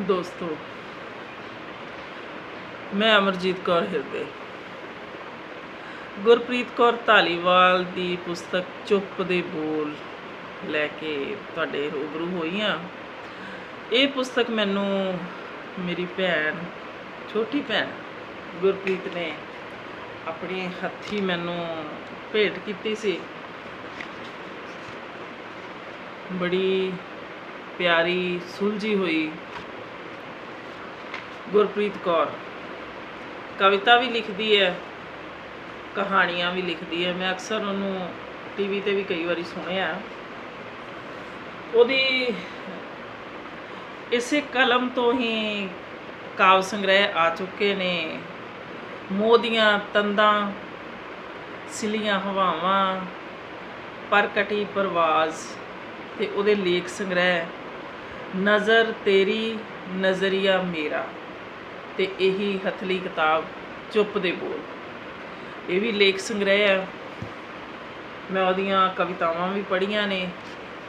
ਦੋਸਤੋ, ਮੈਂ ਅਮਰਜੀਤ ਕੌਰ ਹਿਰਦੇ। ਗੁਰਪ੍ਰੀਤ ਕੌਰ ਧਾਲੀਵਾਲ ਦੀ ਪੁਸਤਕ ਚੁੱਪ ਦੇ ਬੋਲ ਲੈ ਕੇ ਤੁਹਾਡੇ ਰੂਬਰੂ ਹੋਈ ਹਾਂ ਇਹ ਪੁਸਤਕ ਮੈਨੂੰ ਮੇਰੀ ਭੈਣ, ਛੋਟੀ ਭੈਣ ਗੁਰਪ੍ਰੀਤ ਨੇ ਆਪਣੇ ਹੱਥੀ ਮੈਨੂੰ ਭੇਟ ਕੀਤੀ ਸੀ। ਬੜੀ ਪਿਆਰੀ, ਸੁਲਝੀ ਹੋਈ ਗੁਰਪ੍ਰੀਤ ਕੌਰ। ਕਵਿਤਾ ਵੀ ਲਿਖਦੀ ਹੈ, ਕਹਾਣੀਆਂ ਵੀ ਲਿਖਦੀ ਹੈ। ਮੈਂ ਅਕਸਰ ਉਹਨੂੰ ਟੀਵੀ ਤੇ ਵੀ ਕਈ ਵਾਰੀ ਸੁਣਿਆ। ਉਹਦੀ ਇਸੇ ਕਲਮ ਤੋਂ ਹੀ ਕਾਵ ਸੰਗ੍ਰਹਿ ਆ ਚੁੱਕੇ ਨੇ। ਮੋਦੀਆਂ ਤੰਦਾਂ, ਸਿਲੀਆਂ ਹਵਾਵਾਂ, ਪ੍ਰਕਟੀ ਪਰਵਾਜ਼ ਤੇ ਉਹਦੇ ਲੇਖ ਸੰਗ੍ਰਹਿ, ਨਜ਼ਰ ਤੇਰੀ, ਨਜ਼ਰੀਆ ਮੇਰਾ। ਤੇ ਇਹੀ ਹਥਲੀ ਕਿਤਾਬ ਚੁੱਪ ਦੇ ਬੋਲ। ਇਹ ਵੀ ਲੇਖ ਸੰਗ੍ਰਹਿ ਹੈ ਮੈਂ ਉਹਦੀਆਂ ਕਵਿਤਾਵਾਂ ਵੀ ਪੜ੍ਹੀਆਂ ਨੇ,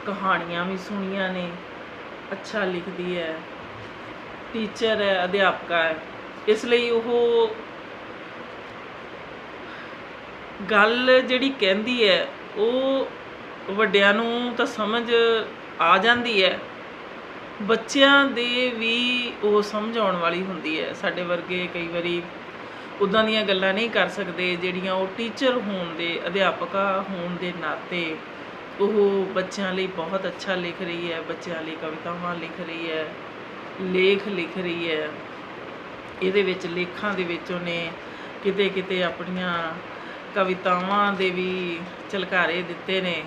ਕਹਾਣੀਆਂ ਵੀ ਸੁਣੀਆਂ ਨੇ। ਅੱਛਾ ਲਿਖਦੀ ਹੈ ਟੀਚਰ ਹੈ ਅਧਿਆਪਕਾ ਹੈ ਇਸ ਲਈ ਉਹ ਗੱਲ ਜਿਹੜੀ ਕਹਿੰਦੀ ਹੈ ਉਹ ਵੱਡਿਆਂ ਨੂੰ ਤਾਂ ਸਮਝ ਆ ਜਾਂਦੀ ਹੈ ਬੱਚਿਆਂ ਦੇ ਵੀ ਉਹ ਸਮਝਾਉਣ ਵਾਲੀ ਹੁੰਦੀ ਹੈ। ਸਾਡੇ ਵਰਗੇ ਕਈ ਵਾਰੀ ਉਦਾਂ ਦੀਆਂ ਗੱਲਾਂ ਨਹੀਂ ਕਰ ਸਕਦੇ ਜਿਹੜੀਆਂ ਉਹ ਟੀਚਰ ਹੋਣ ਦੇ, ਅਧਿਆਪਕਾ ਹੋਣ ਦੇ ਨਾਤੇ ਉਹ ਬੱਚਿਆਂ ਲਈ ਬਹੁਤ ਅੱਛਾ ਲਿਖ ਰਹੀ ਹੈ, ਬੱਚਿਆਂ ਲਈ ਕਵਿਤਾਵਾਂ ਲਿਖ ਰਹੀ ਹੈ, ਲੇਖ ਲਿਖ ਰਹੀ ਹੈ। ਇਹਦੇ ਵਿੱਚ, ਲੇਖਾਂ ਦੇ ਵਿੱਚ ਉਹਨੇ ਕਿਤੇ ਕਿਤੇ ਆਪਣੀਆਂ ਕਵਿਤਾਵਾਂ ਦੇ ਵੀ ਝਲਕਾਰੇ ਦਿੱਤੇ ਨੇ।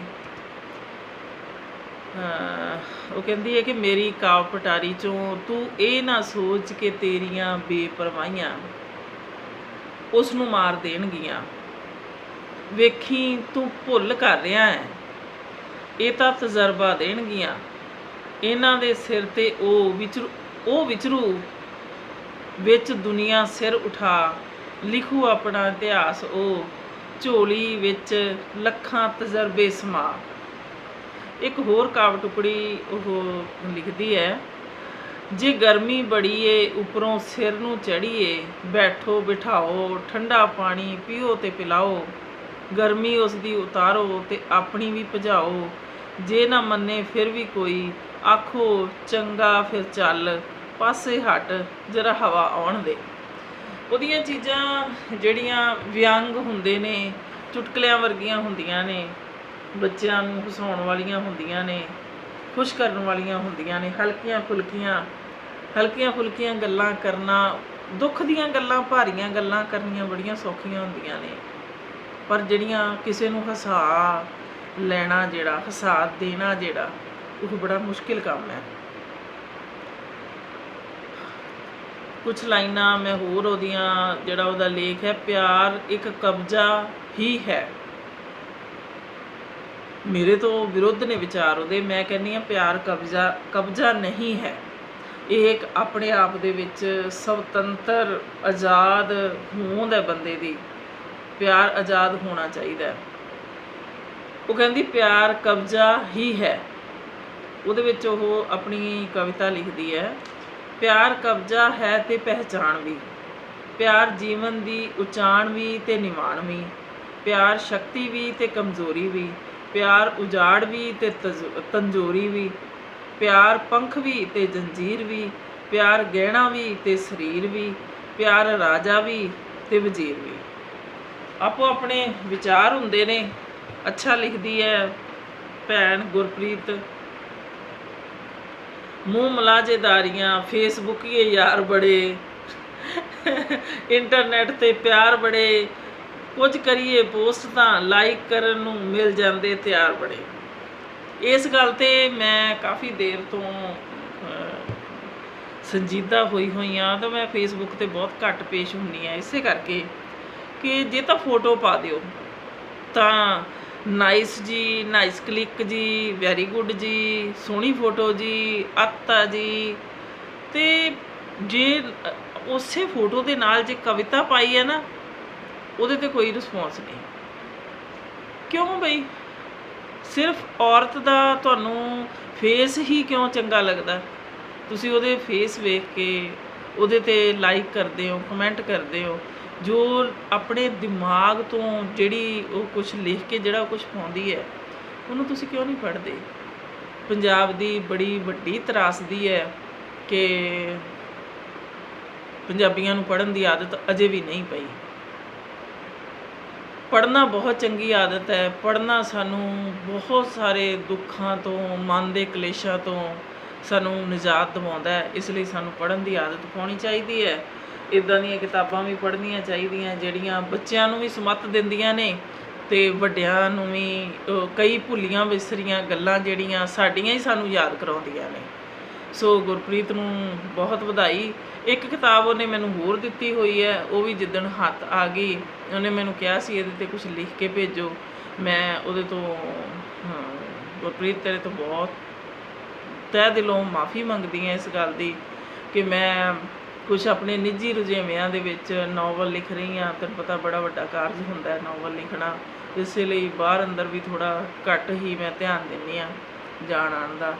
ਉਹ ਕਹਿੰਦੀ ਹੈ ਕਿ ਮੇਰੀ ਕਾਵ ਪਟਾਰੀ ਚੋਂ ਤੂੰ ਇਹ ਨਾ ਸੋਚ ਕਿ ਤੇਰੀਆਂ ਬੇਪਰਵਾਹੀਆਂ ਉਸ ਨੂੰ ਮਾਰ ਦੇਣਗੀਆਂ। ਵੇਖੀ ਤੂੰ ਭੁੱਲ ਕਰ ਰਿਹਾ ਹੈ, ਇਹ ਤਾਂ ਤਜਰਬਾ ਦੇਣਗੀਆਂ। ਇਹਨਾਂ ਦੇ ਸਿਰ ਤੇ ਉਹ ਵਿਚਰੂ ਉਹ ਵਿਚਰੂ ਵਿੱਚ ਦੁਨੀਆ ਸਿਰ ਉਠਾ, ਲਿਖੂ ਆਪਣਾ ਇਤਿਹਾਸ, ਉਹ ਝੋਲੀ ਵਿੱਚ ਲੱਖਾਂ ਤਜਰਬੇ ਸਮਾ। ਇੱਕ ਹੋਰ ਕਾਵ ਟੁਕੜੀ ਉਹ ਲਿਖਦੀ ਹੈ, ਜੇ ਗਰਮੀ ਬੜੀ ਏ ਉੱਪਰੋਂ ਸਿਰ ਨੂੰ ਚੜੀਏ ਬੈਠੋ, ਬਿਠਾਓ, ਠੰਡਾ ਪਾਣੀ ਪੀਓ ਤੇ ਪਿਲਾਓ, ਗਰਮੀ ਉਸ ਦੀ ਉਤਾਰੋ ਤੇ ਆਪਣੀ ਵੀ ਭਜਾਓ, ਜੇ ਨਾ ਮੰਨੇ ਫਿਰ ਵੀ ਕੋਈ, ਆਖੋ ਚੰਗਾ ਫਿਰ ਚੱਲ, ਪਾਸੇ ਹਟ, ਜਰਾ ਹਵਾ ਆਉਣ ਦੇ। ਉਹਦੀਆਂ ਚੀਜ਼ਾਂ ਜਿਹੜੀਆਂ ਵਿਅੰਗ ਹੁੰਦੇ ਨੇ, ਚੁਟਕਲਿਆਂ ਵਰਗੀਆਂ ਹੁੰਦੀਆਂ ਨੇ ਬੱਚਿਆਂ ਨੂੰ ਹਸਾਉਣ ਵਾਲੀਆਂ ਹੁੰਦੀਆਂ ਨੇ, ਖੁਸ਼ ਕਰਨ ਵਾਲੀਆਂ ਹੁੰਦੀਆਂ ਨੇ, ਹਲਕੀਆਂ ਫੁਲਕੀਆਂ ਹਲਕੀਆਂ ਫੁਲਕੀਆਂ ਗੱਲਾਂ ਕਰਨਾ, ਦੁੱਖ ਦੀਆਂ ਗੱਲਾਂ, ਭਾਰੀਆਂ ਗੱਲਾਂ ਕਰਨੀਆਂ ਬੜੀਆਂ ਸੌਖੀਆਂ ਹੁੰਦੀਆਂ ਨੇ। ਪਰ ਜਿਹੜੀਆਂ ਕਿਸੇ ਨੂੰ ਹਸਾ ਲੈਣਾ ਜਿਹੜਾ ਹਸਾ ਦੇਣਾ ਜਿਹੜਾ, ਉਹ ਬੜਾ ਮੁਸ਼ਕਿਲ ਕੰਮ ਹੈ। ਕੁਝ ਲਾਈਨਾਂ ਮੈਂ ਹੋਰ ਉਹਦੀਆਂ, ਜਿਹੜਾ ਉਹਦਾ ਲੇਖ ਹੈ, ਪਿਆਰ ਇੱਕ ਕਬਜ਼ਾ ਹੀ ਹੈ। ਮੇਰੇ ਤੋਂ ਵਿਰੁੱਧ ਨੇ ਵਿਚਾਰ ਉਹਦੇ। ਮੈਂ ਕਹਿੰਨੀ ਆ ਪਿਆਰ ਕਬਜ਼ਾ ਕਬਜ਼ਾ ਨਹੀਂ ਹੈ। ਇਹ ਇੱਕ ਆਪਣੇ ਆਪ ਦੇ ਵਿੱਚ ਸੁਤੰਤਰ ਆਜ਼ਾਦ ਹੋਂਦ ਹੈ ਬੰਦੇ ਦੀ। ਪਿਆਰ ਆਜ਼ਾਦ ਹੋਣਾ ਚਾਹੀਦਾ ਹੈ। ਉਹ ਕਹਿੰਦੀ, ਪਿਆਰ ਕਬਜ਼ਾ ਹੀ ਹੈ। ਉਹਦੇ ਵਿੱਚ ਉਹ ਆਪਣੀ ਕਵਿਤਾ ਲਿਖਦੀ ਹੈ, ਪਿਆਰ ਕਬਜ਼ਾ ਹੈ ਤੇ ਪਹਿਚਾਣ ਵੀ। ਪਿਆਰ ਜੀਵਨ ਦੀ ਉਚਾਣ ਵੀ ਤੇ ਨਿਵਾਣ ਵੀ। ਪਿਆਰ ਸ਼ਕਤੀ ਵੀ ਤੇ ਕਮਜ਼ੋਰੀ ਵੀ। ਪਿਆਰ ਉਜਾੜ ਵੀ ਤੇ ਤਜ- ਤੰਜੋਰੀ ਵੀ। ਪਿਆਰ ਪੰਖ ਵੀ ਤੇ ਜੰਜੀਰ ਵੀ। ਪਿਆਰ ਗਹਿਣਾ ਵੀ ਤੇ ਸਰੀਰ ਵੀ। ਪਿਆਰ ਰਾਜਾ ਵੀ ਤੇ ਵਜ਼ੀਰ ਵੀ। ਆਪੋ ਆਪਣੇ ਵਿਚਾਰ ਹੁੰਦੇ ਨੇ। ਅੱਛਾ ਲਿਖਦੀ ਹੈ ਭੈਣ ਗੁਰਪ੍ਰੀਤ। ਮੂੰਹ ਮਲਾਜੇਦਾਰੀਆਂ ਫੇਸਬੁੱਕ ਫੇਸਬੁੱਕੀਏ ਯਾਰ ਬੜੇ। ਇੰਟਰਨੈਟ ਤੇ ਪਿਆਰ ਬੜੇ। ਕੁਝ ਕਰੀਏ ਪੋਸਟ ਤਾਂ ਲਾਈਕ ਕਰਨ ਨੂੰ ਮਿਲ ਜਾਂਦੇ ਤਿਆਰ ਬੜੇ। ਇਸ ਗੱਲ ਤੇ ਮੈਂ ਕਾਫੀ ਦੇਰ ਤੋਂ ਸੰਜੀਦਾ ਹੋਈ ਹੋਈ ਆ ਤਾਂ ਮੈਂ ਫੇਸਬੁੱਕ ਤੇ ਬਹੁਤ ਘੱਟ ਪੇਸ਼ ਹੁੰਨੀ ਆ। ਇਸੇ ਕਰਕੇ ਕਿ ਜੇ ਤਾਂ ਫੋਟੋ ਪਾ ਦਿਓ, ਤਾਂ ਨਾਈਸ ਜੀ ਨਾਈਸ ਕਲਿੱਕ ਜੀ ਵੈਰੀ ਗੁੱਡ ਜੀ, ਸੋਹਣੀ ਫੋਟੋ ਜੀ ਅੱਤਾ ਜੀ, ਤੇ ਜੇ ਉਸੇ ਫੋਟੋ ਦੇ ਨਾਲ ਜੇ ਕਵਿਤਾ ਪਾਈ ਹੈ ਨਾ ਉਹਦੇ ਤੇ ਕੋਈ ਰਿਸਪੌਂਸ ਨਹੀਂ। ਕਿਉਂ ਬਈ? ਸਿਰਫ ਔਰਤ ਦਾ ਤੁਹਾਨੂੰ ਫੇਸ ਹੀ ਕਿਉਂ ਚੰਗਾ ਲੱਗਦਾ? ਤੁਸੀਂ ਉਹਦੇ ਫੇਸ ਵੇਖ ਕੇ ਉਹਦੇ ਤੇ ਲਾਈਕ ਕਰਦੇ ਹੋ ਕਮੈਂਟ ਕਰਦੇ ਹੋ, ਜੋ ਆਪਣੇ ਦਿਮਾਗ ਤੋਂ ਜਿਹੜੀ ਉਹ ਕੁਝ ਲਿਖ ਕੇ ਜਿਹੜਾ ਕੁਝ ਪਾਉਂਦੀ ਹੈ, ਉਹਨੂੰ ਤੁਸੀਂ ਕਿਉਂ ਨਹੀਂ ਪੜ੍ਹਦੇ ਪੰਜਾਬ ਦੀ ਬੜੀ ਵੱਡੀ ਤਰਾਸਦੀ ਹੈ ਕਿ ਪੰਜਾਬੀਆਂ ਨੂੰ ਪੜ੍ਹਨ ਦੀ ਆਦਤ ਅਜੇ ਵੀ ਨਹੀਂ ਪਈ। ਪੜ੍ਹਨਾ ਬਹੁਤ ਚੰਗੀ ਆਦਤ ਹੈ। ਪੜ੍ਹਨਾ ਸਾਨੂੰ ਬਹੁਤ ਸਾਰੇ ਦੁੱਖਾਂ ਤੋਂ, ਮਨ ਦੇ ਕਲੇਸ਼ਾਂ ਤੋਂ ਸਾਨੂੰ ਨਿਜਾਤ ਦਿਵਾਉਂਦਾ ਹੈ। ਇਸ ਲਈ ਸਾਨੂੰ ਪੜ੍ਹਨ ਦੀ ਆਦਤ ਪਾਉਣੀ ਚਾਹੀਦੀ ਹੈ। ਇਦਾਂ ਦੀਆਂ ਕਿਤਾਬਾਂ ਵੀ ਪੜ੍ਹਨੀਆਂ ਚਾਹੀਦੀਆਂ, ਜਿਹੜੀਆਂ ਬੱਚਿਆਂ ਨੂੰ ਵੀ ਸਮੱਤ ਦਿੰਦੀਆਂ ਨੇ ਤੇ ਵੱਡਿਆਂ ਨੂੰ ਵੀ ਕਈ ਭੁੱਲੀਆਂ ਵਿਸਰੀਆਂ ਗੱਲਾਂ ਜਿਹੜੀਆਂ ਸਾਡੀਆਂ ਹੀ ਸਾਨੂੰ ਯਾਦ ਕਰਾਉਂਦੀਆਂ ਨੇ। ਸੋ ਗੁਰਪ੍ਰੀਤ ਨੂੰ ਬਹੁਤ ਵਧਾਈ। ਇੱਕ ਕਿਤਾਬ ਉਹਨੇ ਮੈਨੂੰ ਹੋਰ ਦਿੱਤੀ ਹੋਈ ਹੈ, ਉਹ ਵੀ ਜਿੱਦਣ ਹੱਥ ਆ ਗਈ, ਉਹਨੇ ਮੈਨੂੰ ਕਿਹਾ ਸੀ ਇਹਦੇ ਤੇ ਕੁਝ ਲਿਖ ਕੇ ਭੇਜੋ। ਮੈਂ ਉਹਦੇ ਤੋਂ ਗੁਰਪ੍ਰੀਤ ਤੇਰੇ ਤੋਂ ਬਹੁਤ ਤਹਿ ਦਿਲੋਂ ਮਾਫੀ ਮੰਗਦੀ ਹਾਂ ਇਸ ਗੱਲ ਦੀ ਕਿ ਮੈਂ ਕੁਝ ਆਪਣੇ ਨਿੱਜੀ ਰੁਝੇਵਿਆਂ ਦੇ ਵਿੱਚ ਨੋਵਲ ਲਿਖ ਰਹੀ ਹਾਂ। ਤੈਨੂੰ ਪਤਾ ਬੜਾ ਵੱਡਾ ਕਾਰਜ ਹੁੰਦਾ ਹੈ ਨਾਵਲ ਲਿਖਣਾ। ਇਸੇ ਲਈ ਬਾਹਰ ਅੰਦਰ ਵੀ ਥੋੜਾ ਘੱਟ ਹੀ ਮੈਂ ਧਿਆਨ ਦਿੰਦੀ ਹਾਂ ਜਾਣ ਆਉਣ ਦਾ।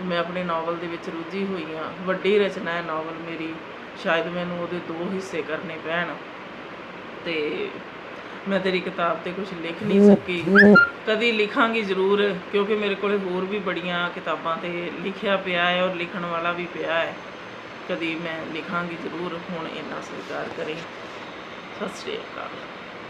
ਮੈਂ ਆਪਣੇ ਨਾਵਲ ਦੇ ਵਿੱਚ ਰੁੱਝੀ ਹੋਈ ਹਾਂ। ਵੱਡੀ ਰਚਨਾ ਹੈ ਨਾਵਲ ਮੇਰੀ। ਸ਼ਾਇਦ ਮੈਨੂੰ ਉਹਦੇ ਦੋ ਹਿੱਸੇ ਕਰਨੇ ਪੈਣ। ਤੇ ਮੈਂ ਤੇਰੀ ਕਿਤਾਬ ਤੇ ਕੁਝ ਲਿਖ ਨਹੀਂ ਸਕੀ। ਕਦੀ ਲਿਖਾਂਗੀ ਜ਼ਰੂਰ, ਕਿਉਂਕਿ ਮੇਰੇ ਕੋਲੇ ਹੋਰ ਵੀ ਬੜੀਆਂ ਕਿਤਾਬਾਂ ਤੇ ਲਿਖਿਆ ਪਿਆ ਹੈ ਔਰ ਲਿਖਣ ਵਾਲਾ ਵੀ ਪਿਆ ਹੈ। ਕਦੀ ਮੈਂ ਲਿਖਾਂਗੀ ਜ਼ਰੂਰ, ਹੁਣ ਇੰਨਾ ਸਵੀਕਾਰ ਕਰੇ। ਸਤਿ ਸ਼੍ਰੀ ਅਕਾਲ।